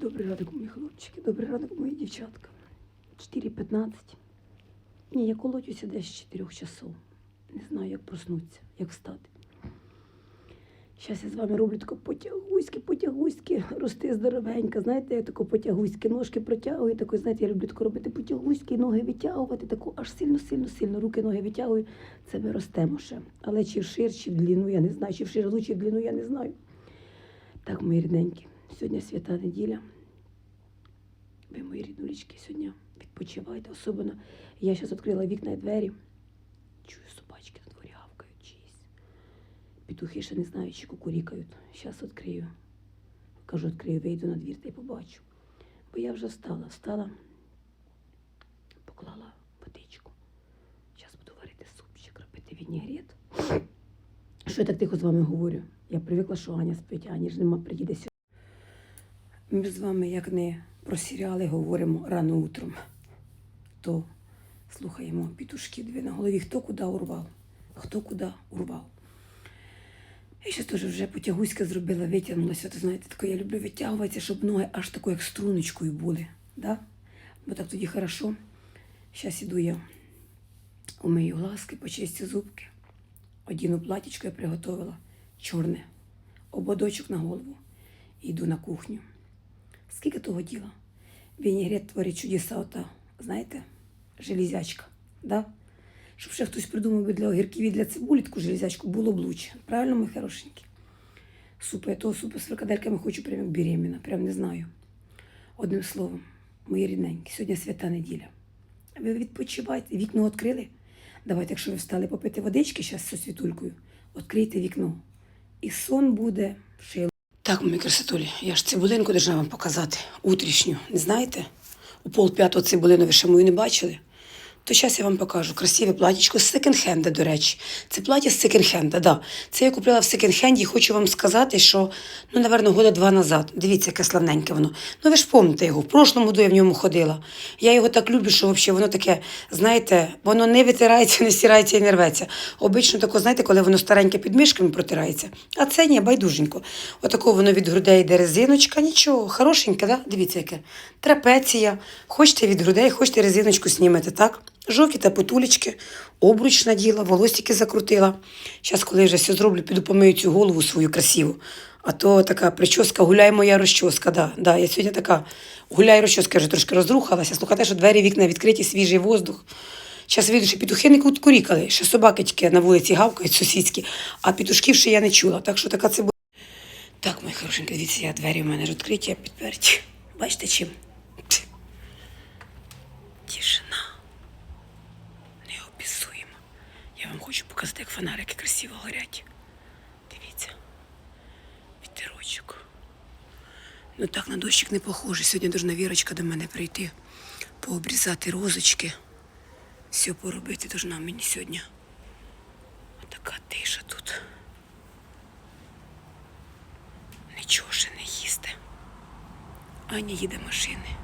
Добрий ранок, мої хлопчики, добрий ранок, мої дівчатка. 4.15. Ні, я колотюся десь з 4 часов. Не знаю, як проснутися, як встати. Зараз я з вами роблю тако потягуськи, потягуськи, рости здоровенька. Знаєте, я тако потягуськи, ножки протягую, тако, знаєте, я люблю тако робити потягуськи, ноги витягувати, тако аж сильно, сильно, сильно руки, ноги витягую. Це ми ростемо ще. Але чи вшир, чи в длину, я не знаю, чи в ширину, чи в длину, я не знаю. Так, мої рідненькі, сьогодні свята неділя. Ви, мої ріднулічки, сьогодні відпочивайте. Особливо я зараз відкрила вікна і двері. Чую, собачки на дворі гавкають чиїсь. Петухи ще не знаю, чи кукурікають. Зараз відкрию. Кажу, відкрию, вийду на двір та й побачу. Бо я вже встала, встала, поклала водичку. Зараз буду варити супчик, робити вінігрет. Що я так тихо з вами говорю? Я привикла, що Аня спить, Ані ж нема, приїде сьогодні. Ми з вами, як не про серіали, говоримо рано утром, то слухаємо пітушки дві на голові, хто куди урвав, хто куди урвав. Я ще теж вже потягуська зробила, витягнулася. То знаєте, таке я люблю витягуватися, щоб ноги аж такою, як струночкою були. Да? Бо так тоді хорошо. Зараз іду я умию глазки, почистю зубки. Одіну платічко я приготувала чорне, ободочок на голову. І йду на кухню. Скільки того діла? Вінігрет творить чудеса, ота, знаєте, железячка. Да? Щоб ще хтось придумав би для огірків і для цибулі таку железячку, було б лучше. Правильно, мої хорошенькі? Супа, я того супу з фрикадельками хочу прямо беременна, прям не знаю. Одним словом, мої рідненькі, сьогодні свята неділя. Ви відпочивайте, вікно відкрили. Давайте, якщо ви встали попити водички зараз зі світулькою, відкрийте вікно. І сон буде шило. Так, мої красотулі, я ж цибулинку держав вам показати. Утрішню. Не знаєте? У пол п'ятого цибулину ви ще мою не бачили. То зараз я вам покажу красиве платічко з секонд-хенда, до речі. Це плаття з секонд-хенда, да. Це я купила в секонд-хенді хочу вам сказати, що, ну, напевно, года два назад. Дивіться, яке славненьке воно. Ну, ви ж пам'ятаєте його. В прошлому году я в ньому ходила. Я його так люблю, що взагалі воно таке, знаєте, воно не витирається, не стирається і не рветься. Обично тако, знаєте, коли воно стареньке під мишками протирається. А це ні, байдуженько. Отако воно від грудей йде резиночка, нічого, хорошеньке, да? Дивіться, яке. Трапеція. Хочете від грудей, хочете резиночку знімете, так? Жовті та потулечки, обруч наділа, волосики закрутила. Зараз, коли вже все зроблю, піду помию цю голову свою красиву. А то така прическа, гуляй моя розчоска. Да, да, я сьогодні така гуляй розчоска, я вже трошки розрухалася. Слухайте, що двері, вікна відкриті, свіжий воздух. Зараз видно, що петухи не курікали, ще собаки тільки на вулиці гавкають сусідські, а петушків ще я не чула. Так що така це була. Так, мої хорошенькі, дивіться, я двері у мене відкриті, а підперті. Бачите чим? Тишина. Я вам хочу показати, як фонарики красиво горять. Дивіться. Вітерочок. Ну так на дощик не похоже. Сьогодні должна Вірочка до мене прийти, пообрізати розочки. Все поробити должна мені сьогодні. Отака тиша тут. Нічого ще не їсти. Аня їде машини.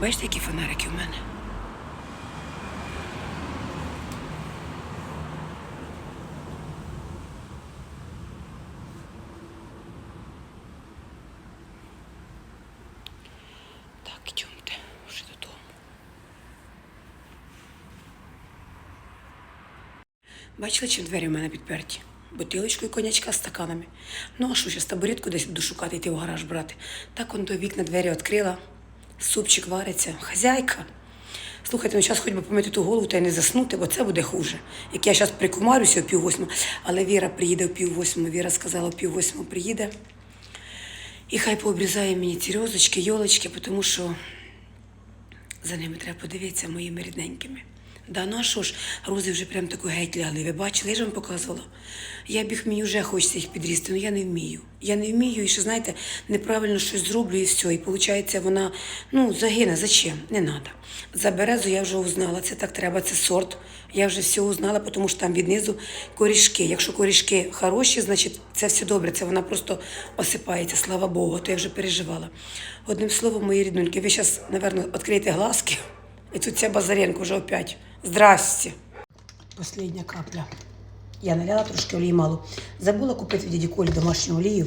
Бачите, які фонарики у мене? Так, йдемте вже додому. Бачили, чим двері у мене підперті? Бутилочкою конячка з стаканами. Ну, а що, зараз табуретку десь буду шукати, йти в гараж брати. Так он до вікна двері відкрила, супчик вариться. Хазяйка. Слухайте, ну зараз хоч би помити ту голову та й не заснути, бо це буде хуже. Як я зараз прикумарюся о пів восьму, але Віра приїде о пів восьму. Віра сказала, о пів восьму приїде. І хай пообрізає мені ці розочки, йолочки, тому що за ними треба подивитися моїми рідненькими. Да, ну а що ж, рози вже прям таку геть лягли. Ви бачили, я ж вам показувала. Я біг мені вже хочеться їх підрізти, але я не вмію. Я не вмію, і що, знаєте, неправильно щось зроблю і все. І виходить, вона ну, загине. Зачем? Не треба. За березу я вже узнала, це так треба, це сорт. Я вже все узнала, тому що там віднизу корішки. Якщо корішки хороші, значить це все добре. Це вона просто осипається, слава Богу, то я вже переживала. Одним словом, мої рідненькі, ви зараз, напевно, відкриєте глазки, і тут ця Базаренко вже опять. Здрасте. Последня капля. Я наляла трошки олії мало. Забула купити в дяді Колі домашню олію.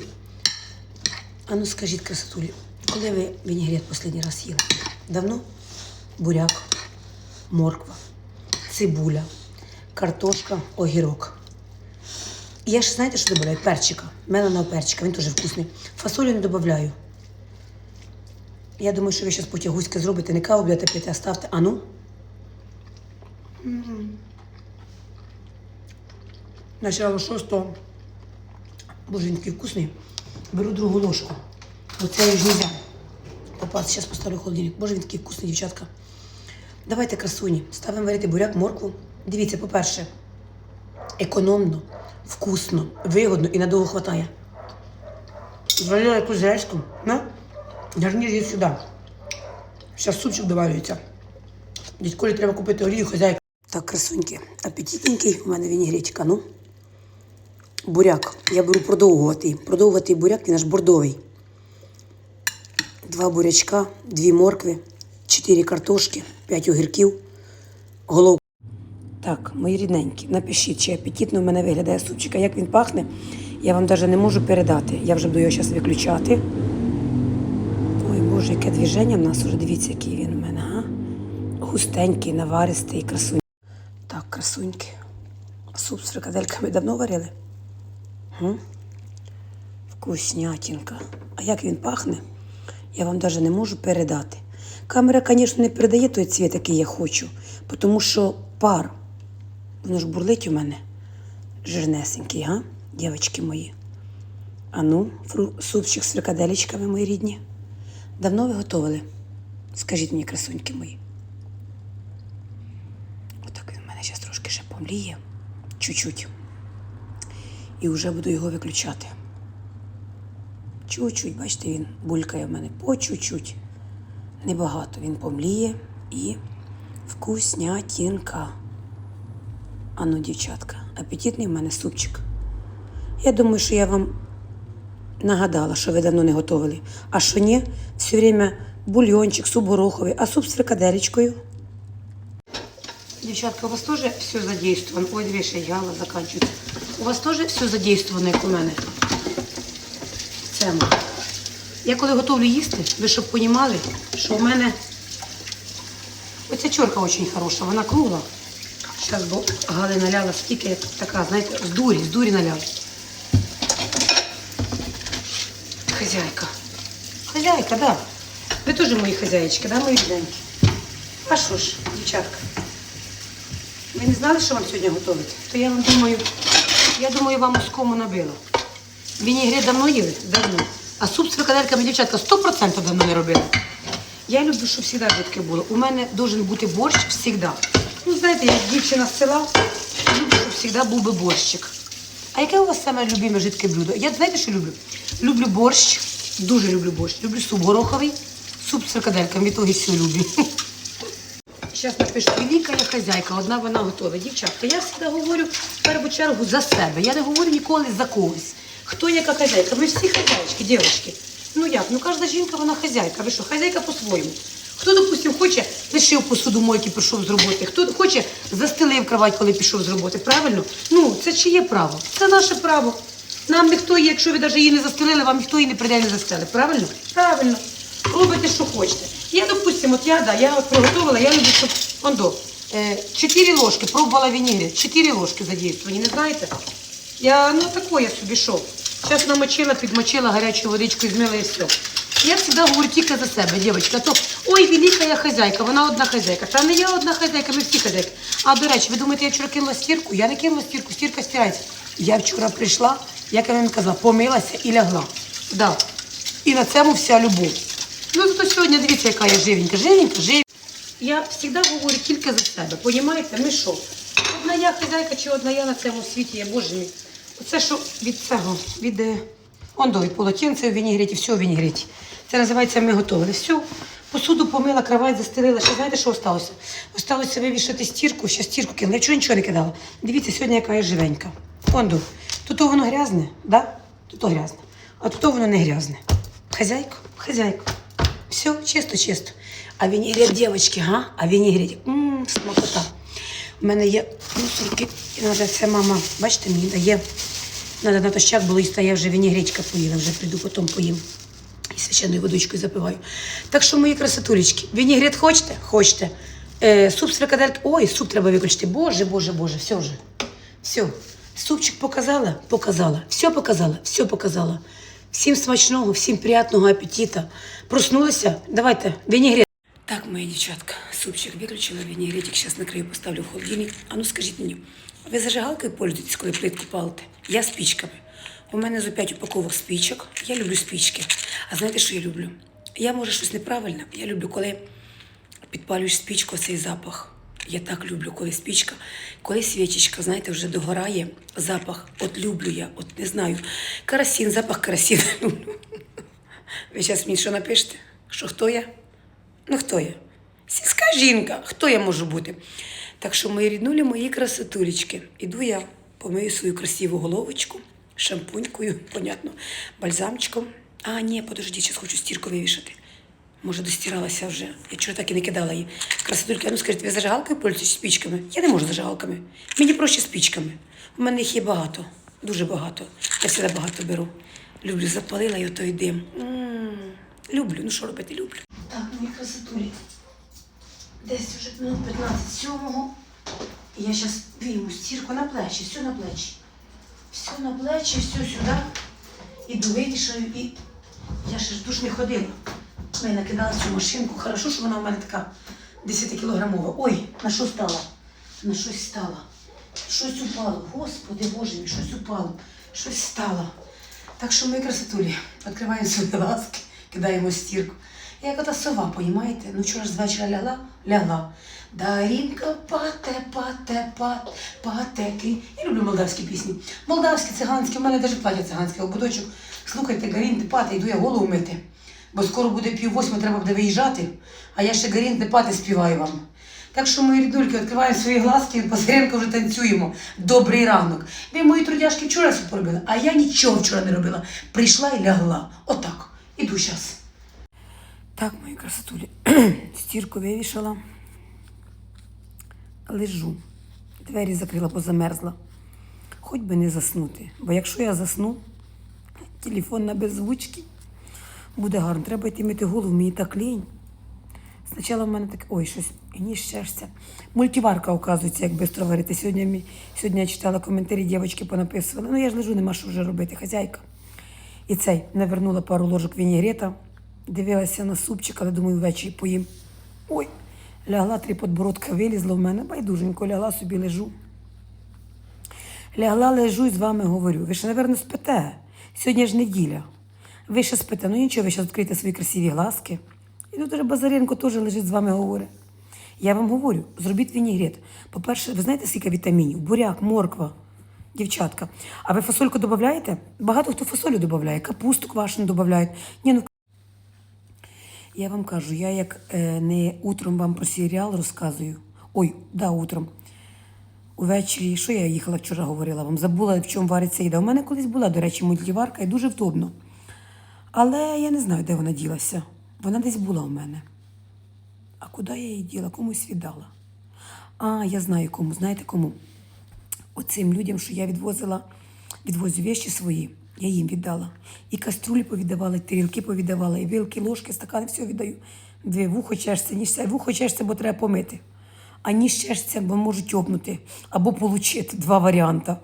А ну скажіть, красотулі, коли ви вінігрет останній раз їли? Давно? Буряк, морква, цибуля, картошка, огірок. Я ж знаєте, що додаю? Перчика. Меленого перчика, він теж вкусний. Фасолю не додаю. Я думаю, що ви зараз потягуськи зробите, не каву будете пити, а ставте. А ну. Начало шостого. Боже, він такий вкусний. Беру другу ложку. Оце ж нельзя. Попасти, зараз поставлю холодильник. Боже, він такий вкусний, дівчатка. Давайте красуні. Ставимо варити буряк, моркву. Дивіться, по-перше, економно, вкусно, вигодно і надовго хватає. Звалила якусь гречку, на, нажміть її сюди. Зараз супчик доварюється. Дядь треба купити олію, хазяйка. Так, красуньки, апетитненький у мене вінігречка, ну. Буряк. Я беру продовгуватий. Продовгуватий буряк, він аж бордовий. Два бурячка, дві моркви, чотири картошки, п'ять огірків, головку. Так, мої рідненькі, напишіть, чи апетитно в мене виглядає супчик. А як він пахне, я вам навіть не можу передати. Я вже буду його зараз виключати. Ой, Боже, яке движення в нас уже. Дивіться, який він у мене, а? Густенький, наваристий, красунь. Так, красуньки. Суп з фрикадельками давно варили? М? Вкуснятінка. А як він пахне, я вам навіть не можу передати. Камера, звісно, не передає той цвіт, який я хочу, тому що пар, воно ж бурлить у мене жирнесенький, га, дівчатки мої. А ну, супчик з фрикаделечками, мої рідні. Давно ви готували? Скажіть мені, красуньки мої. Отак він у мене зараз ще. Чуть-чуть. І вже буду його виключати. Чуть-чуть, бачите, він булькає в мене по чуть-чуть. Небагато він помліє і вкуснятінка. Ану, дівчатка, апетитний в мене супчик. Я думаю, що я вам нагадала, що ви давно не готували. А що ні, все время бульйончик, суп гороховий, а суп з фрикаделечкою. Дівчатка, у вас теж все задействовано. Ой, дві ще гала заканчується. У вас теж все задействовано, як у мене. Це. Я коли готовлю їсти, ви щоб понімали, що в мене оця чорка дуже хороша, вона кругла. Зараз бо Гали наляла стільки, така, знаєте, з дурі, з дурі наляла. Хазяйка. Хазяйка, да. Ви теж мої хазяїчки, да, мої рідненькі? А що ж, дівчатка? Ви не знали, що вам сьогодні готувати? То я вам думаю, я думаю, вам оскому набила. Вінігрет давно їли? Давно. А суп з фрикадельками, дівчатка, 100% давно не робили. Я люблю, щоб завжди жидке було. У мене должен бути борщ завжди. Ну, знаєте, я дівчина з села, люблю, щоб завжди був би борщик. А яке у вас саме любиме жидке блюдо? Я знаєте, що люблю? Люблю борщ, дуже люблю борщ. Люблю суп гороховий, суп з фрикадельками, від того все люблю. Зараз напишу, велика я хазяйка, одна вона готова. Дівчатка, я завжди говорю в першу чергу за себе. Я не говорю ніколи за когось. Хто яка хазяйка? Ми всі хазяйки, дівчатки. Ну як? Ну кожна жінка вона хазяйка. Ви що, хазяйка по-своєму. Хто, допустим, хоче, лишив посуду мойки, пішов з роботи. Хто хоче, застелив кровать, коли пішов з роботи. Правильно? Ну, це чиє право? Це наше право. Нам ніхто якщо ви навіть її не застелили, вам ніхто її не прийде не застелить. Правильно? Правильно. Робите, що хочете. Я, допустим, от я, да, я от приготувала, я люблю, щоб, он до, е, 4 ложки, пробувала вінігрет, 4 ложки задействовані, не знаєте? Я, ну, такое собі шов. Зараз намочила, підмочила гарячу водичку, змила і все. Я завжди говорю тільки за себе, дівчатка. То, ой, велика я хазяйка, вона одна хазяйка. Та не я одна хазяйка, ми всі хазяйки. А, до речі, ви думаєте, я вчора кинула стірку? Я не кинула стірку, стірка стирається. Я вчора прийшла, як я вам казала, помилася і лягла. Да. І на цьому вся любов. Ну, зато сьогодні дивіться, яка я живенька. Живенька, живенька. Я завжди говорю тільки за себе. Понімаєте? Ми що? Одна я хазяйка чи одна я на цьому світі є, боже мій. Оце що від цього, від е, ондо, від полотенця в вінігреті, все в вінігреті. Це називається ми готовили. Все. Посуду помила, кровать застелила. Ще знаєте, що осталося? Осталося вивішати стірку, ще стірку кинула. Я чого нічого не кидала. Дивіться, сьогодні яка я живенька. Ондо. Тут воно грязне, да? Тут грязне. А тут воно не грязне. Хазяйка, хазяйка. Все чисто, чисто. А винегрет, девочки, га? А винегрет, ммм, смакота. У мене є мусорки, і це мама, бачите, мені дає. Треба натощак було їсти, а я вже вінігречка поїла, вже прийду, потім поїм. І священною водичкою запиваю. Так що, мої красотулечки, вінігрет хочете? Хочете. Е, суп з фрикадельки. Ой, суп треба виключити. Боже, боже, боже, все вже. Все. Супчик показала? Показала. Все показала, все показала. Всім смачного, всім приятного апетита. Проснулися? Давайте, вінігрет. Так, мої дівчатка, супчик виключила, вінігретик зараз накрию, поставлю в холодильник. А ну скажіть мені, ви зажигалкою пользуєтесь, коли плитку палите? Я спічками. У мене зо 5 упаковок спічок. Я люблю спічки. А знаєте, що я люблю? Я може щось неправильне. Я люблю, коли підпалюєш спічку, цей запах. Я так люблю, коли спічка, коли свічечка, знаєте, вже догорає запах. От люблю я, от не знаю. Карасін, запах карасін. люблю. Ви зараз мені що напишете? Що хто я? Ну хто я? Сільська жінка. Хто я можу бути? Так що, мої ріднулі, мої красотулечки. Іду я помию свою красиву головочку, шампунькою, понятно, бальзамчиком. А, ні, подожди, зараз хочу стірку вивішати. Може, достиралася вже. Я вчора так і не кидала її. Красотульки, а ну скажіть, ви зажигалкою пользуєтесь спічками? Я не можу зажигалками. Мені проще спічками. У мене їх є багато, дуже багато. Я завжди багато беру. Люблю, запалила і отой дим. М, Люблю, ну що робити, люблю. Так, мої красотулі. Десь вже минут 15 сьомого. І я зараз вийму стірку на плечі, все на плечі. Все на плечі, все сюди. Іду вивішаю і я ще ж душ не ходила. Ми накидала цю машинку. Хорошо, що вона в мене така 10-кілограмова. Ой, на що стала? На щось стала. Щось упало. Господи Боже мій, щось упало. Щось стало. Так що ми красотулі. Відкриваємо свої ласки, кидаємо стірку. Я як ота сова, понімаєте? Ну вчора ж з вечора лягла, лягла. Дарінка пате, пате, пат, патеки. Я люблю молдавські пісні. Молдавські, циганські, у мене навіть платять циганський ободочок. Слухайте, Гарін, пате, йду я голову мити. Бо скоро буде пів восьми, треба буде виїжджати, а я ще Гарін, пати співаю вам. Так що, мої рідульки, відкриваємо свої глазки, позиренко вже танцюємо. Добрий ранок. Ви мої трудяшки вчора все поробили, а я нічого вчора не робила. Прийшла і лягла. Отак. Іду зараз. Так, мої красотулі. Стірку вивішала. Лежу. Двері закрила, позамерзла. Хоч би не заснути. Бо якщо я засну, телефон на беззвучки, буде гарно. Треба йти мити голову, мені так лінь. Спочатку в мене таке, ой, щось, ніж щешся. Мультиварка, оказується, як швидко варити. Сьогодні, сьогодні я читала коментарі, дівчатки понаписували. Ну я ж лежу, нема що вже робити, хазяйка. І цей навернула пару ложок вінігрета, дивилася на супчик, але думаю, ввечері поїм. Ой, лягла три подбородка, вилізла в мене, байдуженько, лягла собі лежу. Лягла, лежу і з вами говорю. Ви ще, напевно, спите. Сьогодні ж неділя. Ви ще спите. Ну нічого, ви зараз відкрите свої красиві глазки. І тут уже Базаренко теж лежить з вами говорить. Я вам говорю, зробіть вінігрет. По-перше, ви знаєте, скільки вітамінів? Буряк, морква, дівчатка. А ви фасольку додаєте? Багато хто фасолю додає, капусту квашену додають. Ні, ну я вам кажу, я як е, не утром вам про серіал розказую. Ой, да, утром. Увечері, що я їхала вчора говорила вам, забула, в чому вариться їда. У мене колись була, до речі, мультиварка і дуже вдобно. Але я не знаю, де вона ділася. Вона десь була у мене. А куди я її діла? Комусь віддала. А, я знаю кому. Знаєте кому? Оцим людям, що я відвозила, відвозю вещі свої, я їм віддала. І каструлі повіддавала, і тарілки повіддавала, і вилки, ложки, стакани, все віддаю. Дві вухо чешеться, ніж. Вухо чешеться, бо треба помити. А ніж чешеться, бо можуть обнути або получити два варіанти.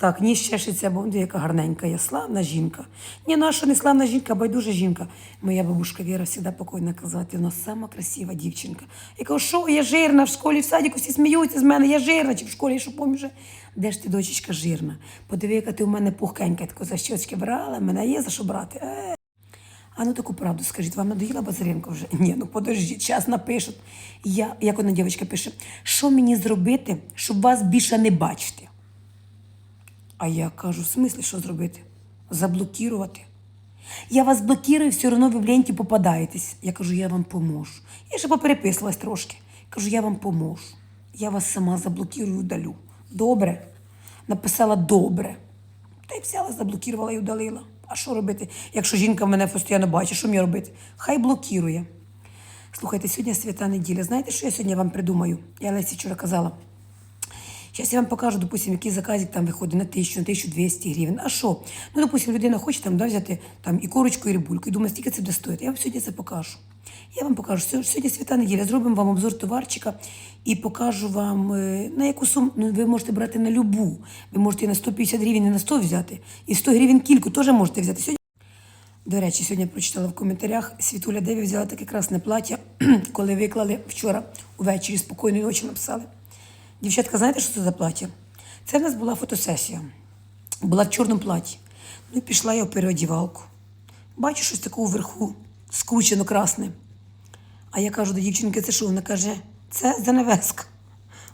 Так, ніж чешеться, бо яка гарненька я, славна жінка. Ні, наша не славна жінка, байдужа жінка. Моя бабушка Віра завжди покойна казати, вона сама красива дівчинка. Я кажу, що я жирна в школі, в садіку всі сміються з мене, я жирна, чи в школі, що поміже. Де ж ти, дочечка, жирна? Подиви, яка ти у мене пухкенька, тако за щочки брала, мене є за що брати. Е. А ну таку правду скажіть, вам надоїла Базаренко вже? Ні, ну подождіть, час напишуть. Я, як одна дівчинка пише, що мені зробити, щоб вас більше не бачити? А я кажу, в смислі, що зробити? Заблокувати. Я вас блокирую, все одно ви в ленті попадаєтесь. Я кажу, я вам поможу. Я ще попереписувалась трошки. Кажу, я вам поможу. Я вас сама заблокирую, удалю. Добре? Написала добре. Та й взяла, заблокувала і удалила. А що робити, якщо жінка мене постійно бачить, що мені робити? Хай блокірує. Слухайте, сьогодні свята неділя. Знаєте, що я сьогодні вам придумаю? Я Лесі вчора казала. Зараз я вам покажу, допустим, який заказик там виходить на 1000, на 1200 гривень. А що? Ну, допустим, людина хоче там да, взяти там, і корочку, і рибульку, і думає, скільки це буде стоїти. Я вам сьогодні це покажу. Я вам покажу. Сьо- Сьогодні свята неділя. Зробимо вам обзор товарчика і покажу вам, е, на яку суму ну, ви можете брати на любу. Ви можете і на 150 гривень, і на 100 взяти. І 100 гривень кільку теж можете взяти. Сьогодні до речі, сьогодні прочитала в коментарях. Світуля Деві взяла таке красне плаття, коли виклали вчора увечері спокійної ночі написали. Дівчатка, знаєте, що це за плаття? Це в нас була фотосесія. Була в чорному платі. Ну і пішла я в переодівалку. Бачу щось такого вверху, скручено красне. А я кажу до дівчинки, це що? Вона каже, це занавеска.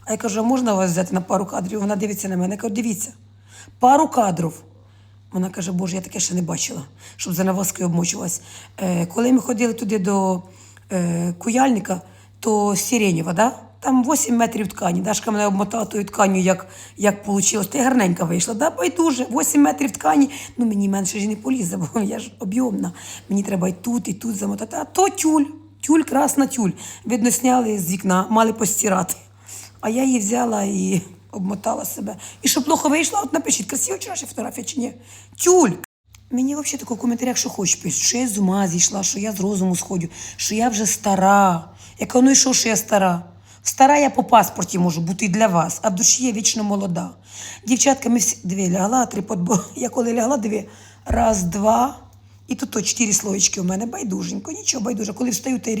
А я кажу, а можна вас взяти на пару кадрів? Вона дивиться на мене. Я кажу, дивіться, пару кадрів. Вона каже, Боже, я таке ще не бачила, щоб занавескою обмочувалась. Е, коли ми ходили туди до е, куяльника, то Сиренєва, да? Там 8 метрів ткані. Дашка мене обмотала тою тканю, як, як вийшло. Й гарненька вийшла. Да, байдуже, 8 метрів ткані. Ну мені менше ж не полізе, бо я ж об'ємна. Мені треба і тут, і тут замотати. А то тюль, тюль, красна тюль. Видно, сняли з вікна, мали постирати. А я її взяла і обмотала себе. І що плохо вийшло, от напишіть, красива вчорашня фотографія чи ні? Тюль! Мені взагалі тако в коментарях, що хочеш пишуть, що я з ума зійшла, що я з розуму сходю, що я вже стара. Я кажу, ну і що, що я стара? Стара я по паспорті можу бути і для вас, а в душі я вічно молода. Дівчатка, ми всі дві лягла, три подбо. Я коли лягла, дві. Раз, два. І тут то чотири слоєчки у мене байдуженько, нічого байдуже. Коли встаю, та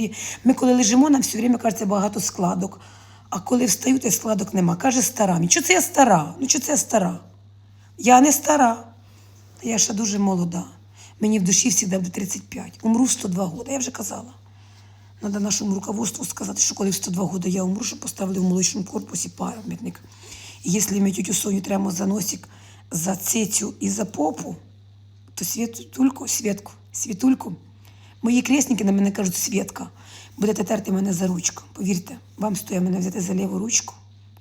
ми коли лежимо, нам все время кажеться багато складок. А коли встаю, то складок нема. Каже стара. Що це я стара? Ну що це я стара? Я не стара. Та я ще дуже молода. Мені в душі завжди буде 35. Умру 102 роки, я вже казала. Надо нашому руководству сказати, що коли в 102 роки я умру, щоб поставили в молочному корпусі пам'ятник. І якщо ми тютю Соню тремо за носик, за цицю і за попу, то світульку, світку, світульку. Мої кресники на мене кажуть Свєтка. Будете терти мене за ручку. Повірте, вам стоїть мене взяти за ліву ручку,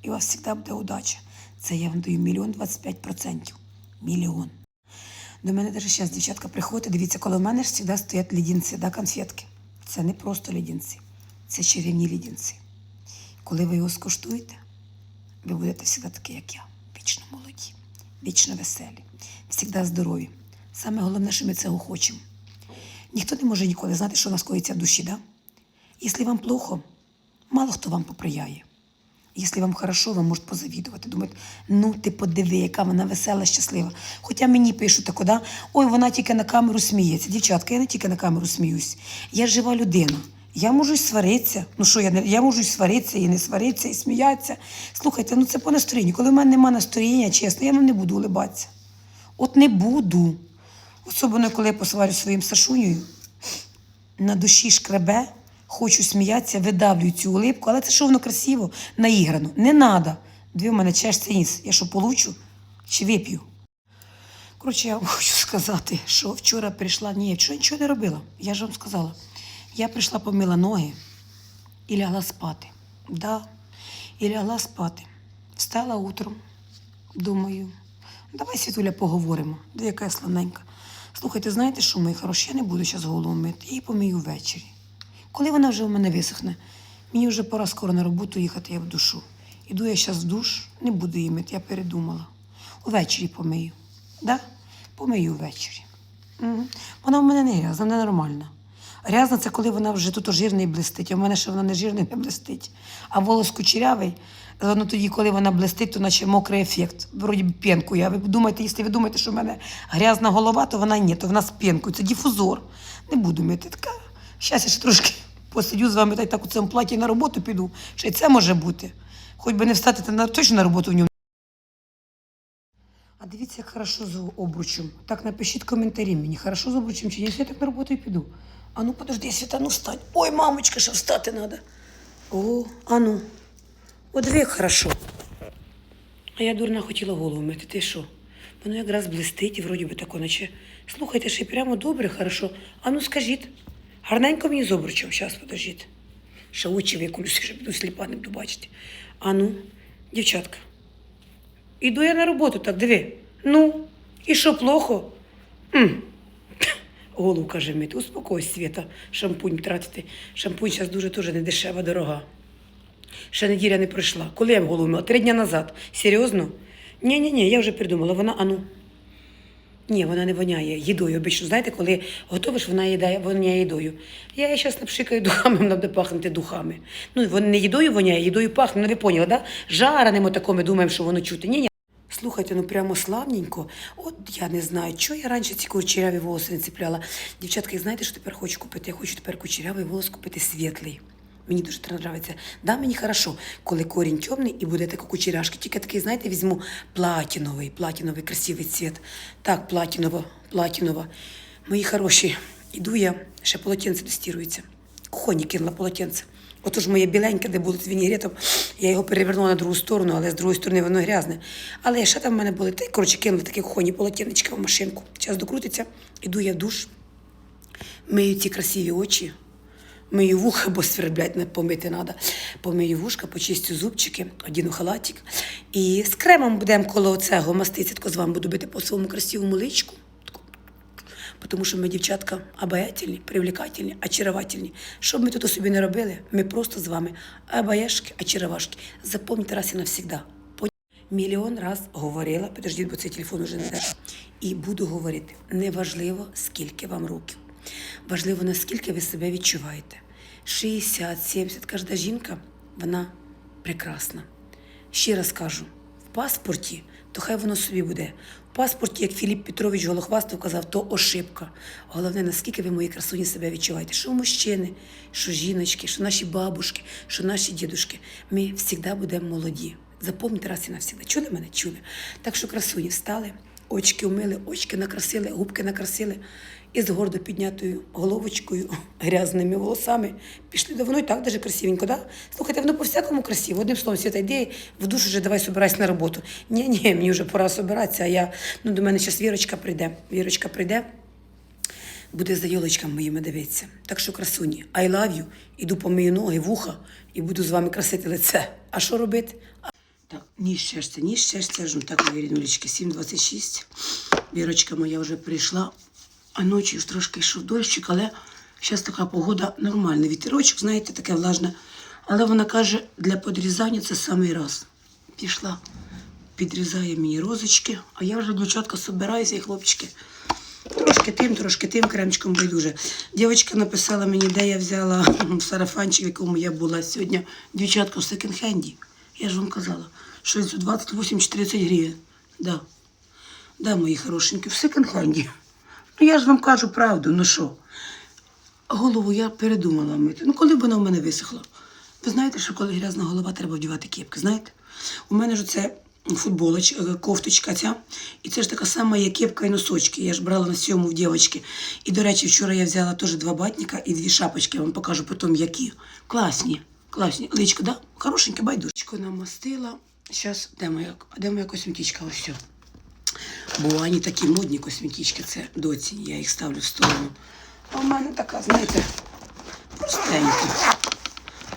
і у вас завжди буде удача. Це я вам даю мільйон 25 процентів. Мільйон. До мене навіть зараз дівчатка приходить, дивіться, коли в мене ж завжди стоять лідінці, да, конфетки. Це не просто лідінці, це чарівні лідінці. Коли ви його скуштуєте, ви будете завжди такі, як я, вічно молоді, вічно веселі, завжди здорові. Саме головне, що ми цього хочемо. Ніхто не може ніколи знати, що у нас коїться в душі, да? Якщо вам плохо, мало хто вам поприяє. Якщо вам хорошо, ви можете позавідувати. Думають, ну ти подиви, яка вона весела, щаслива. Хоча мені пишуть тако, да? ой, вона тільки на камеру сміється. Дівчатка, я не тільки на камеру сміюсь. Я жива людина. Я можу й сваритися. Ну що, я, не, я можу й сваритися, і не сваритися, і сміятися. Слухайте, ну це по настроєнню. Коли в мене немає настроєння, чесно, я вам не буду улибатися. От не буду. Особливо, коли я посварю своїм Сашунею, на душі шкребе, хочу сміятися, видавлюю цю улипку, але це що воно красиво, наіграно. Не треба. Дві в мене чешці ніс. Я що получу чи вип'ю. Коротше, я хочу сказати, що вчора прийшла. Ні, вчора нічого не робила. Я ж вам сказала. Я прийшла, помила ноги і лягла спати. Да, і лягла спати. Встала утром, думаю, давай, Світуля, поговоримо. Де яка я славненька. Слухайте, знаєте що, мої хороші, я не буду зараз голову мити, її помию ввечері. Коли вона вже в мене висохне, мені вже пора скоро на роботу їхати, я в душу. Іду я зараз в душ, не буду її мити, я передумала. Увечері помию. Да? Помию ввечері. Угу. Вона в мене не грязна, вона нормальна. Грязна це коли вона вже тут жирний блистить, а в мене ще вона не жирний, не блистить. А волос кучерявий, ну тоді, коли вона блистить, то наче мокрий ефект. Вроді пінку. Я ви думаєте, якщо ви думаєте, що в мене грязна голова, то вона ні, то вона з пінкою. Це дифузор. Не буду мити. Така. Щас я ще трошки посидю з вами та й так у цьому платі на роботу піду. Ще й це може бути. Хоч би не встати, то на, точно на роботу в ньому. А дивіться, як хорошо з обручем. Так напишіть коментарі мені, хорошо з обручем чи ні, я так на роботу і піду. А ну подожди, Світа, ну встань. Ой, мамочка, ще встати треба. О, а ну. От як хорошо. А я дурна хотіла голову мити, ти що? Воно якраз блистить і вроді би тако, наче. Слухайте, ще прямо добре, хорошо. А ну скажіть, гарненько мені з обручем, зараз подождіть. Ще очі виколюся, щоб піду сліпа не буду бачити. А дівчатка. Іду я на роботу, так диви. Ну, і що плохо? м Голову каже мити, успокойся, Світа, шампунь тратити. Шампунь зараз дуже теж не дорога. Ще неділя не пройшла. Коли я в голову мила? Три дні назад. Серйозно? Ні, ні, ні, я вже придумала. Вона, ану. Ні, вона не воняє їдою. Обично, знаєте, коли готовиш, вона їдає, воняє їдою. Я її зараз напшикаю духами, вона буде пахнути духами. Ну, вона не їдою воняє, їдою пахне. Ну, ви поняли, да? Жареним отако ми думаємо, що воно чути. Ні, ні. Слухайте, ну прямо славненько. От я не знаю, чого я раніше ці кучеряві волоси не цепляла. Дівчатки, знаєте, що тепер хочу купити? Я хочу тепер кучерявий волос купити світлий. Мені дуже подобається. Да, мені хорошо, коли корінь темний і буде така кучеряшка. Тільки такий, знаєте, візьму платіновий, платіновий красивий цвіт. Так, платіново, платіново. Мої хороші, іду я, ще полотенце достірується. Кухоні кинула полотенце. Отож моє біленьке, де було з вінігретом, я його перевернула на другу сторону, але з другої сторони воно грязне. Але ще там в мене були, та коротше кинула таке кухонні полотенечка в машинку. Час докрутиться, іду я в душ, мию ці красиві очі, мию вуха, бо сверблять не помити треба. Помию вушка, почистю зубчики, одіну халатик. І з кремом будемо коло цього маститися, тако з вами буду бити по своєму красивому личку. Тому що ми, дівчатка, обаятельні, привлекательні, очаровательні. Що б ми тут собі не робили, ми просто з вами обаяшки, очаровашки. Запам'ятайте раз і навсігда. Мільйон раз говорила, підождіть, бо цей телефон уже не. І буду говорити, неважливо, скільки вам років. Важливо, наскільки ви себе відчуваєте. 60, 70, кожна жінка, вона прекрасна. Ще раз кажу, в паспорті, то хай воно собі буде. В паспорті, як Філіп Петрович Голохвастов казав, то ошибка. Головне, наскільки ви, мої красуні, себе відчуваєте. Що мужчини, що жіночки, що наші бабушки, що наші дідушки. Ми завжди будемо молоді. Запам'ятайте раз і навсігда. Чули мене? Чули. Так що красуні встали, очки умили, очки накрасили, губки накрасили. І з гордо піднятою головочкою, грязними волосами пішли до воно і так даже красивенько, да? Слухайте, воно по-всякому красиво. Одним словом, свята йди в душ уже давай собирайся на роботу. Ні, ні, мені вже пора собиратися, а я, ну до мене зараз Вірочка прийде. Вірочка прийде, буде за йолочками моїми дивитися. Так що красуні, I love you, іду помию ноги, вуха і буду з вами красити лице. А що робити? А- Так, ніж чешця, ніж чешця, жму так, мої ріднулечки, 7.26. Вірочка моя вже прийшла, а ночі ж трошки йшов дощик, але зараз така погода нормальна. Вітерочок, знаєте, таке влажне. Але вона каже, для подрізання це самий раз. Пішла, підрізає мені розочки, а я вже, дівчатка, собираюся і хлопчики. Трошки тим, трошки тим кремчиком байдуже. Дівчинка написала мені, де я взяла сарафанчик, в якому я була сьогодні. Дівчатка в секонд-хенді. Я ж вам казала, що за 28-40 гривень. Да. Да, мої хорошенькі, в секонд-хенді. Ну я ж вам кажу правду, ну що? Голову я передумала мити. Ну, коли б вона в мене висохла. Ви знаєте, що коли грязна голова, треба вдівати кепки, знаєте? У мене ж це футболоч, е, кофточка ця. І це ж така сама є кепка і носочки. Я ж брала на сьому в дівчатки. І, до речі, вчора я взяла теж два батника і дві шапочки. Я вам покажу потім, які. Класні, класні. Личко, да? Хорошеньке, байдужечко намастила. Зараз, де моя, де моя косметичка? Ось все. Бо вони такі модні косметички, це доці, я їх ставлю в сторону. А в мене така, знаєте, простенька.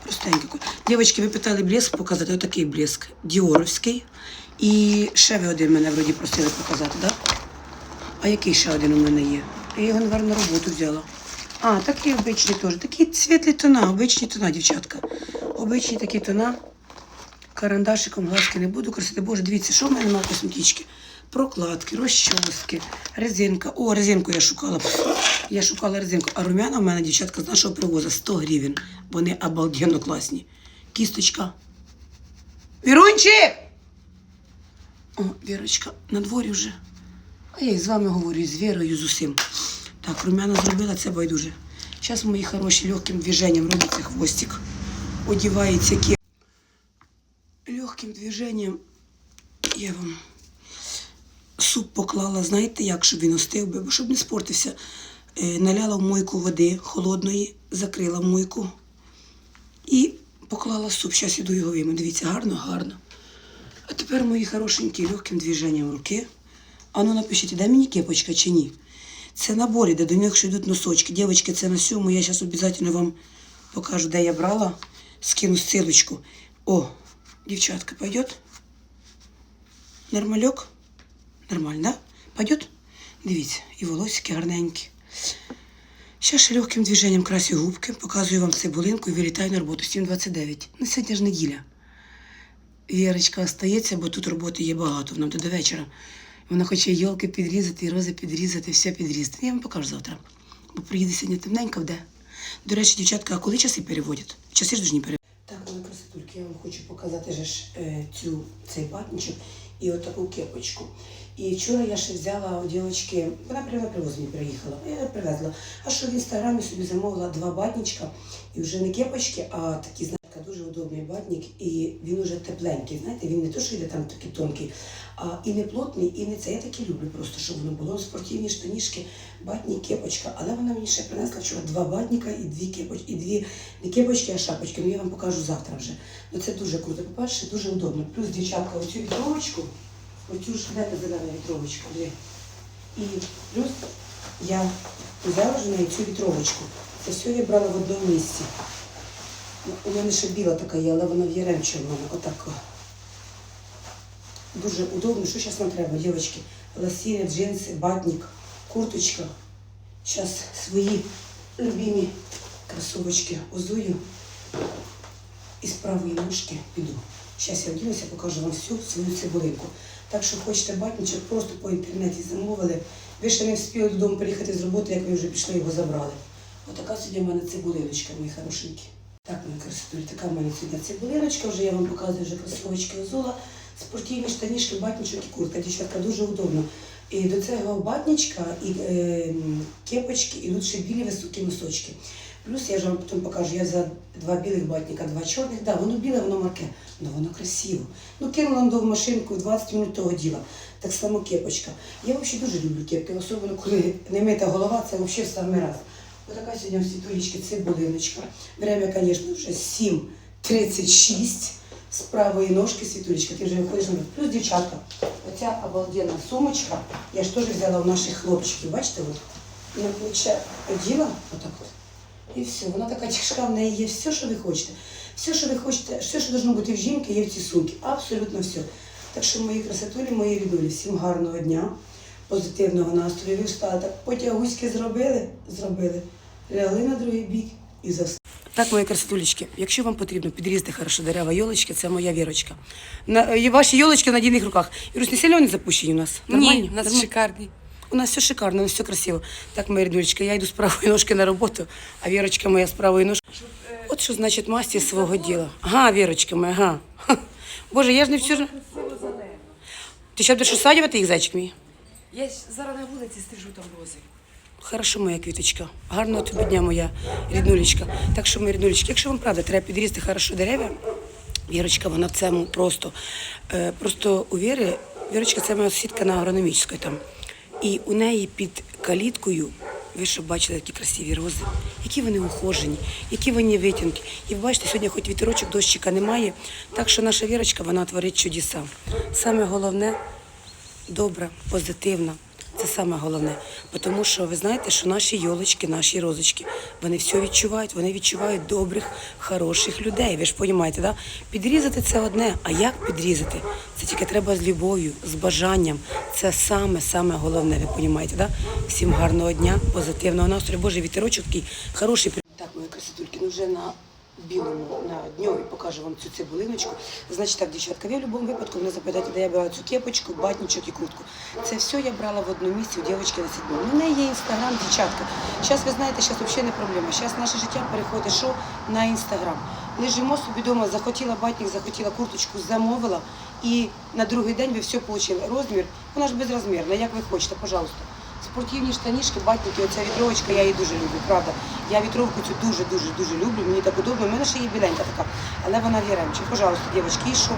Простенька. Дівчатки, ви питали блеск показати, отакий блеск. Діоровський. І ще ви один мене вроді просили показати, так? Да? А який ще один у мене є? Я його, мабуть, на роботу взяла. А, такий обичний теж. Такі світлі тона, обичні тона, дівчатка. Обичні такі тона. Карандашиком глазки не буду красити. Боже, дивіться, що в мене на косметички? Прокладки, розчоски, резинка. О, резинку я шукала. Я шукала резинку. А румяна в мене дівчатка з нашого привозу 100 гривень. Вони обалденно класні. Кісточка. Вірунчик! О, Вірочка, на дворі вже. А я і з вами говорю, і з Вірою, з усім. Так, румяна зробила це байдуже. Зараз мої хороші легким движенням робиться хвостик. Одівається кі. Легким движенням я вам суп поклала, знаєте як, щоб він остив би, бо щоб не спортився. Е, наляла в мойку води холодної, закрила в мойку і поклала суп. Зараз іду його вийму. Дивіться, гарно, гарно. А тепер мої хорошенькі легким движенням руки. Ану напишіть, де мені кепочка чи ні? Це набори, де до них ще йдуть носочки. Дівчатки, це на сьому. Я зараз обов'язково вам покажу, де я брала. Скину ссылочку. О, дівчатка, пойдет? Нормальок? Нормально, да? Пойдет? Дивіться, і волосики гарненькі. Ще ще легким движенням красю губки, показую вам цибулинку і вилітаю на роботу 7.29. Ну, сьогодні ж неділя. Вірочка остається, бо тут роботи є багато, вона до вечора. Вона хоче йолки підрізати, і рози підрізати, все підрізати. Я вам покажу завтра. Бо приїде сьогодні темненько вде. До речі, дівчатка, а коли часи переводять? Часи ж должні переводити. Так, мої красотульки, я вам хочу показати ж, е, цю, цей батничок і отаку кепочку. І вчора я ще взяла у дівчинки, вона прямо привоз мені приїхала, я привезла. А що в інстаграмі собі замовила два батничка, і вже не кепочки, а такі, знаєте, дуже удобний батник, і він уже тепленький. Знаєте, він не то, що йде там такий тонкий, а і не плотний, і не це. Я такі люблю просто, щоб воно було спортивні штанішки, батні, кепочка. Але вона мені ще принесла вчора два батніка і дві кепочки, і дві не кепочки, а шапочки. Ну я вам покажу завтра вже. Ну це дуже круто. По-перше, дуже удобно. Плюс дівчатка, оцю вітровочку, оцю ж де та зелена вітровочка, де. І плюс я взяла ж в неї цю вітровочку. Це все я брала в одному місці. У мене ще біла така є, але вона в яремчі в мене. Отака. Дуже удобно. Що зараз нам треба, дівчатки? Лосіни, джинси, батник, курточка. Зараз свої любимі кросовочки озую. І з правої ножки піду. Зараз я вдінуся, покажу вам всю свою цибулинку. Так що хочете батничок, просто по інтернеті замовили. Ви ще не встигли додому приїхати з роботи, як ви вже пішли його забрали. Отака сьогодні в мене цибулиночка, мої хорошенькі. Так, мої красотулі, така в мене сьогодні цибулиночка, вже я вам показую вже кросовочки озула, спортивні штанішки, батничок і куртка. Дівчатка дуже удобно. І до цього батничка і е, кепочки ідуть ще білі високі носочки. Плюс я ж вам потім покажу, я взяла два білих батника, два чорних. Да, воно біле, воно марке, але воно красиво. Ну, кинула до машинку 20 минут того діла. Так само кепочка. Я взагалі дуже люблю кепки, особливо коли не мита голова, це взагалі в самий раз. Отака сьогодні в світулічки цибулиночка. Время, звісно, вже 7.36 з правої ножки світулечка. Ти вже виходиш на. Плюс дівчатка. Оця обалденна сумочка. Я ж теж взяла у наших хлопчиків. Бачите, от на плече оділа, отак от. І все. Вона така тяжка, в неї є все, що ви хочете. Все, що ви хочете, все, що должно бути в жінки, є в цій сумці. Абсолютно все. Так що, мої красотулі, мої рідулі, всім гарного дня, позитивного настрою. Ви встали, так потягуськи зробили, зробили, лягли на другий бік і заснули. Так, мої красотулечки, якщо вам потрібно підрізати хорошо дерева йолочки, це моя вірочка. На, е, ваші йолочки в надійних руках. Ірусь, не сильно вони запущені у нас? Нормальні? Ні, у нас Нормальні? шикарні. У нас все шикарно, у нас все красиво. Так, моя рідулечка, я йду з правої ножки на роботу, а Вірочка моя з правої ножки. От що значить мастер свого діла. Ага, Вірочка моя, ага. Ха. Боже, я ж не вчора. Ти ще будеш усадювати їх, зайчик мій? Я ж зараз на вулиці стрижу там рози. Хорошо, моя квіточка. Гарного тобі дня, моя ріднулечка. Так що, моя ріднулечка, якщо вам правда треба підрізати хорошо дерева, Вірочка, вона в цьому просто. Е, просто у Віри, Вірочка, це моя сусідка на агрономічській там. І у неї під каліткою, ви що бачили, які красиві рози, які вони ухожені, які вони витягнуті. І ви бачите, сьогодні хоч вітерочок, дощика немає. Так що наша Вірочка, вона творить чудеса. Саме головне добра, позитивна. Це саме головне. Тому що ви знаєте, що наші йолочки, наші розочки, вони все відчувають, вони відчувають добрих, хороших людей. Ви ж розумієте, да? Підрізати це одне, а як підрізати? Це тільки треба з любов'ю, з бажанням. Це саме, саме головне, ви розумієте, да? Всім гарного дня, позитивного настрою. Боже, вітерочок такий хороший. Так, мої красотульки, ну вже на білому на дньові покажу вам цю цибулиночку. Значить так, дівчатка, ви в будь-якому випадку мене запитаєте, де я брала цю кепочку, батничок і куртку. Це все я брала в одному місці у дівчинки на сідьму. У неї є інстаграм, дівчатка. Зараз ви знаєте, зараз взагалі не проблема. Зараз наше життя переходить що на інстаграм. Лежимо собі вдома, захотіла батник, захотіла курточку, замовила, і на другий день ви все отримали. Розмір, вона ж безрозмірна, як ви хочете, пожалуйста. Спортивні штанішки, батники, оця вітровочка, я її дуже люблю, правда. Я вітровку цю дуже-дуже дуже люблю, мені так удобно. У мене ще є біленька така, але вона віремча. Пожалуйста, дівчатки, що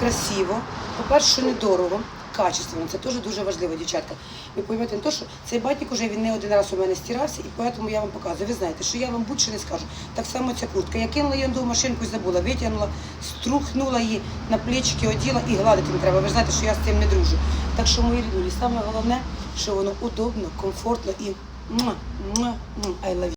красиво. По-перше, недорого, качественно. Це теж дуже важливо, дівчатка. Ви поймете не то, що цей батник уже він не один раз у мене стирався, і тому я вам показую. Ви знаєте, що я вам будь-що не скажу. Так само ця куртка. Я кинула її до машинку і забула, витягнула, струхнула її на плечики, оділа і гладити не треба. Ви знаєте, що я з цим не дружу. Так що, мої ріднулі, саме головне, що воно удобно, комфортно і I love you.